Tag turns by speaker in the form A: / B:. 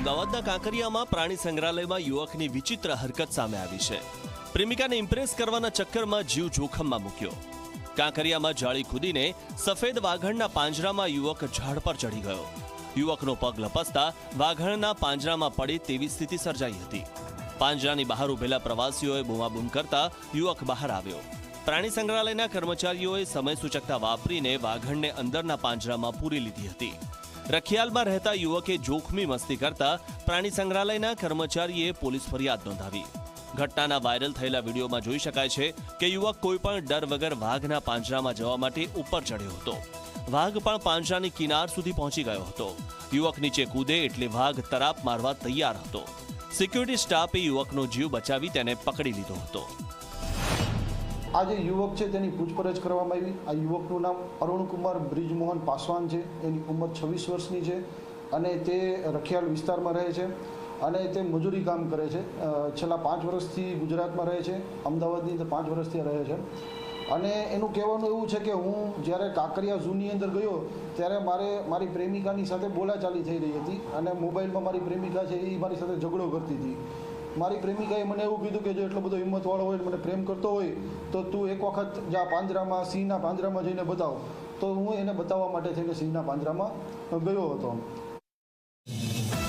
A: અમદાવાદના કાંકરિયામાં પ્રાણી સંગ્રહાલયમાં યુવકની વિચિત્ર હરકત સામે આવી છે. પ્રેમિકાને ઇમ્પ્રેસ કરવાના ચક્કરમાં જીવ જોખમમાં મૂક્યો. કાંકરિયામાં જાળી કૂદીને સફેદ વાઘણના પાંજરામાં યુવક ઝાડ પર ચડી ગયો. યુવકનો પગ લપસતા વાઘણના પાંજરામાં પડે તેવી સ્થિતિ સર્જાઈ હતી. પાંજરાની બહાર ઉભેલા પ્રવાસીઓએ બૂમાબૂમ કરતા યુવક બહાર આવ્યો. પ્રાણી સંગ્રહાલયના કર્મચારીઓએ સમય સૂચકતા વાપરીને વાઘણને અંદરના પાંજરામાં પૂરી લીધી હતી. રખિયાલમાં રહેતા યુવકે જોખમી મસ્તી કરતા પ્રાણી સંગ્રહાલયના કર્મચારીએ પોલીસ ફરિયાદ નોંધાવી. ઘટનાના વાયરલ થયેલા વિડીયોમાં જોઈ શકાય છે કે યુવક કોઈપણ ડર વગર વાઘના પાંજરામાં જવા માટે ઉપર ચડ્યો હતો. વાઘ પણ પાંજરાની કિનાર સુધી પહોંચી ગયો હતો. યુવક નીચે કૂદે એટલે વાઘ તરાપ મારવા તૈયાર હતો. સિક્યુરિટી સ્ટાફે યુવકનો જીવ બચાવી તેને પકડી લીધો હતો.
B: આ જે યુવક છે તેની પૂછપરછ કરવામાં આવી. આ યુવકનું નામ અરુણકુમાર બ્રિજમોહન પાસવાન છે. એની ઉંમર છવ્વીસ વર્ષની છે અને તે રખિયાલ વિસ્તારમાં રહે છે અને તે મજૂરી કામ કરે છે. છેલ્લા પાંચ વર્ષથી ગુજરાતમાં રહે છે. અમદાવાદની અંદર પાંચ વર્ષથી રહે છે. અને એનું કહેવાનું એવું છે કે હું જ્યારે કાંકરિયા ઝૂની અંદર ગયો ત્યારે મારે, મારી પ્રેમિકાની સાથે બોલાચાલી થઈ રહી હતી અને મોબાઈલમાં મારી પ્રેમિકા છે એ મારી સાથે ઝઘડો કરતી હતી. મારી પ્રેમિકાએ મને એવું કીધું કે જો એટલો બધો હિંમતવાળો હોય, મને પ્રેમ કરતો હોય, તો તું એક વખત જા પાંજરામાં, સિંહના પાંજરામાં જઈને બતાવ. તો હું એને બતાવવા માટે થઈને સિંહના પાંજરામાં ગયો હતો.